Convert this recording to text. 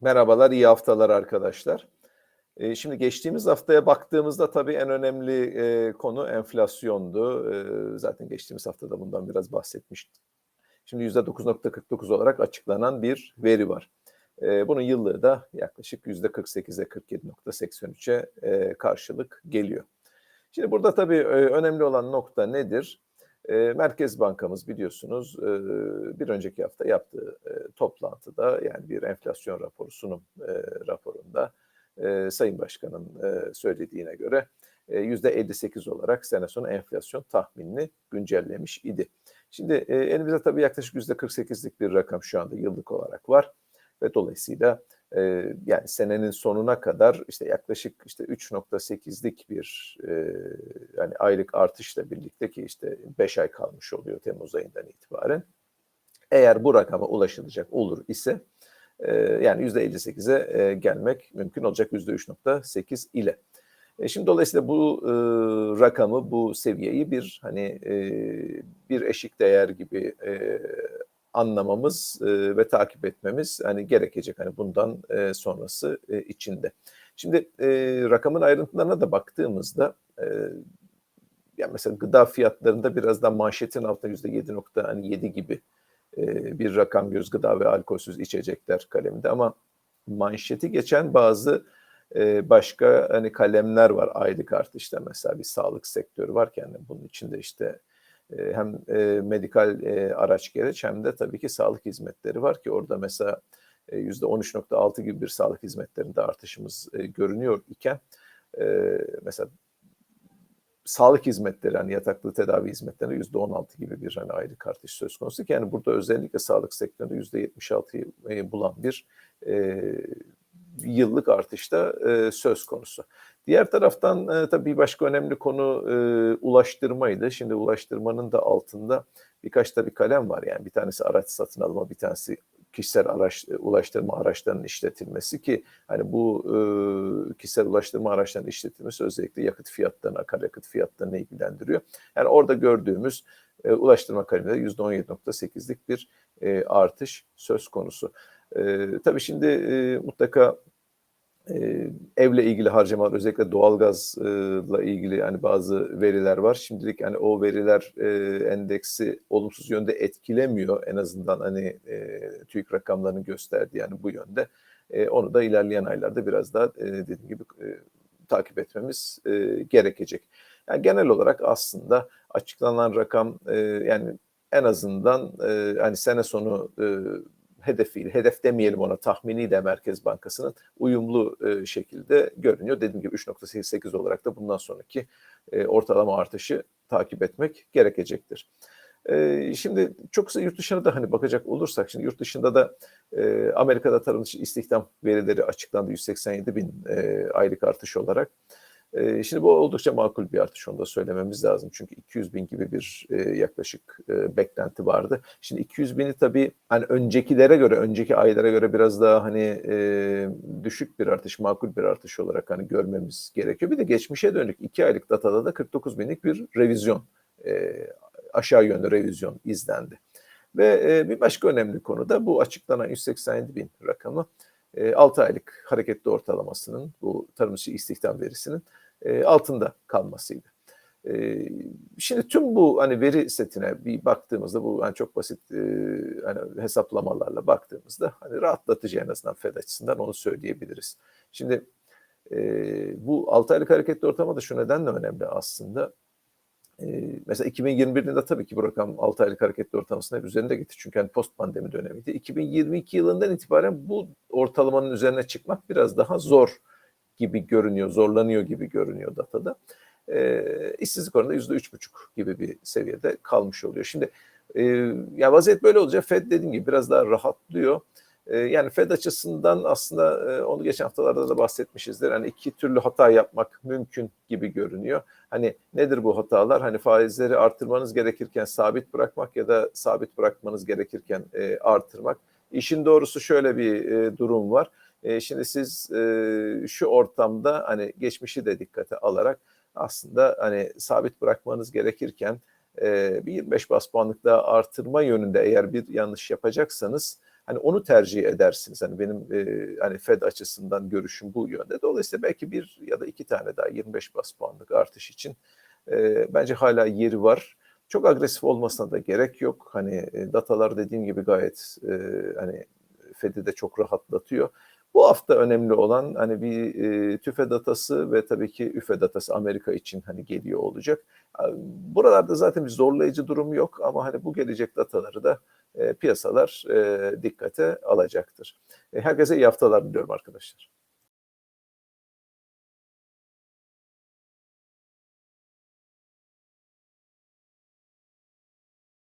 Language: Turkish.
Merhabalar, iyi haftalar arkadaşlar. Eee, şimdi geçtiğimiz haftaya baktığımızda tabii en önemli, eee, konu enflasyondu. Eee, zaten geçtiğimiz hafta da bundan biraz bahsetmiştik. Şimdi %9.49 olarak açıklanan bir veri var. Eee, bunun yıllığı da yaklaşık %48'e 47.83'e eee, karşılık geliyor. Şimdi burada tabii eee, önemli olan nokta nedir? Eee, Merkez Bankamız biliyorsunuz eee, bir önceki hafta yaptığı eee, toplantıda yani bir enflasyon raporu sunum eee, raporunda Sayın Başkan'ın söylediğine göre eee, %58 olarak sene sonu enflasyon tahminini güncellemiş idi. Şimdi elimizde tabii yaklaşık %48'lik bir rakam şu anda yıllık olarak var ve dolayısıyla yani senenin sonuna kadar işte yaklaşık işte 3.8'lik bir yani aylık artışla birlikte ki işte 5 ay kalmış oluyor Temmuz ayından itibaren. Eğer bu rakama ulaşılacak olur ise yani %58'e eee, gelmek mümkün olacak %3.8 ile. E, şimdi dolayısıyla bu eee, rakamı, bu seviyeyi bir hani eee, bir eşik değer gibi eee, anlamamız eee, ve takip etmemiz hani gerekecek hani bundan eee, sonrası eee, içinde. Şimdi eee, rakamın ayrıntılarına da baktığımızda eee, yani mesela gıda fiyatlarında biraz da manşetin altında %7.7 gibi eee, bir rakam göz gıda ve alkolsüz içecekler kaleminde ama manşeti geçen bazı eee, başka hani kalemler var aylık artışta mesela bir sağlık sektörü varken bunun içinde işte hem eee, medikal eee, araç gereç hem de tabii ki sağlık hizmetleri var ki orada mesela eee, %13.6 gibi bir sağlık hizmetlerinde artışımız görünüyor iken mesela sağlık hizmetleri hani yataklı tedavi hizmetlerine %16 gibi bir hani aylık artış söz konusu ki yani burada özellikle sağlık sektöründe %76'yı eee, bulan bir yıllık artışta eee, söz konusu. Diğer taraftan eee, tabii başka önemli konu eee, ulaştırmaydı. Şimdi ulaştırmanın da altında birkaç tabii kalem var. Yani bir tanesi araç satın alma, bir tanesi kişisel araç ulaştırma araçlarının işletilmesi ki hani bu eee, kişisel ulaştırma araçlarının işletilmesi özellikle yakıt fiyatlarını, akaryakıt fiyatlarını ilgilendiriyor. Yani orada gördüğümüz eee, ulaştırma kaleminde %17.8'lik bir eee, artış söz konusu. Eee, tabii şimdi eee, mutlaka eee, evle ilgili harcamalar özellikle doğalgazla ilgili yani bazı veriler var. Şimdilik hani o veriler eee, endeksi olumsuz yönde etkilemiyor en azından hani eee, TÜİK rakamlarının gösterdiği yani bu yönde. Eee, onu da ilerleyen aylarda biraz daha eee, dediğim gibi eee, takip etmemiz eee, gerekecek. Yani genel olarak aslında açıklanan rakam eee, yani en azından eee, hani sene sonu eee, hedefiyle, hedef demeyelim ona tahminiyle Merkez Bankası'nın uyumlu eee, şekilde görünüyor. Dediğim gibi 3.88 olarak da bundan sonraki eee, ortalama artışı takip etmek gerekecektir. Eee, şimdi çok kısa yurt dışına da hani bakacak olursak şimdi yurt dışında da eee, Amerika'da tarım istihdam verileri açıklandı 187 bin eee, aylık artış olarak. Eee, şimdi bu oldukça makul bir artış onu da söylememiz lazım. Çünkü 200 bin gibi bir eee, yaklaşık eee, beklenti vardı. Şimdi 200 bini tabii hani öncekilere göre, önceki aylara göre biraz daha hani eee, düşük bir artış, makul bir artış olarak hani görmemiz gerekiyor. Bir de geçmişe dönük 2 aylık datada da 49 binlik bir revizyon, eee, aşağı yönlü revizyon izlendi. Ve eee, bir başka önemli konu da bu açıklanan 187 bin rakamı eee, 6 aylık hareketli ortalamasının bu tarım dışı istihdam verisinin eee, altında kalmasıydı. Eee, şimdi tüm bu hani veri setine bir baktığımızda bu hani çok basit eee, hani hesaplamalarla baktığımızda hani rahatlatıcı en azından Fed açısından onu söyleyebiliriz. Şimdi eee, bu 6 aylık hareketli ortalama da şu nedenle önemli aslında. Eee, mesela 2021 yılında tabii ki bu rakam 6 aylık hareketli ortalamasının hep üzerinde gitti. Çünkü hani post pandemi dönemiydi. 2022 yılından itibaren bu ortalamanın üzerine çıkmak biraz daha zor gibi görünüyor, zorlanıyor gibi görünüyor datada. Eee işsizlik oranı da %3,5 gibi bir seviyede kalmış oluyor. Şimdi eee, ya vaziyet böyle olunca Fed dediğim gibi biraz daha rahatlıyor. Eee, yani Fed açısından aslında eee, onu geçen haftalarda da bahsetmişizdir. Hani iki türlü hata yapmak mümkün gibi görünüyor. Hani nedir bu hatalar? Hani faizleri artırmanız gerekirken sabit bırakmak ya da sabit bırakmanız gerekirken eee, artırmak. İşin doğrusu şöyle bir eee, durum var. Şimdi siz şu ortamda hani geçmişi de dikkate alarak aslında hani sabit bırakmanız gerekirken bir 25 bas puanlık daha artırma yönünde eğer bir yanlış yapacaksanız hani onu tercih edersiniz. Hani benim e, hani Fed açısından görüşüm bu yönde. Dolayısıyla belki bir ya da iki tane daha 25 bas puanlık artış için e, bence hala yeri var. Çok agresif olmasına da gerek yok. Hani datalar dediğim gibi gayet e, hani Fed'i de çok rahatlatıyor. Bu hafta önemli olan hani bir e, tüfe datası ve tabii ki üfe datası Amerika için hani geliyor olacak. Buralarda zaten bir zorlayıcı durum yok ama hani bu gelecek dataları da e, piyasalar e, dikkate alacaktır. E, herkese iyi haftalar diliyorum arkadaşlar.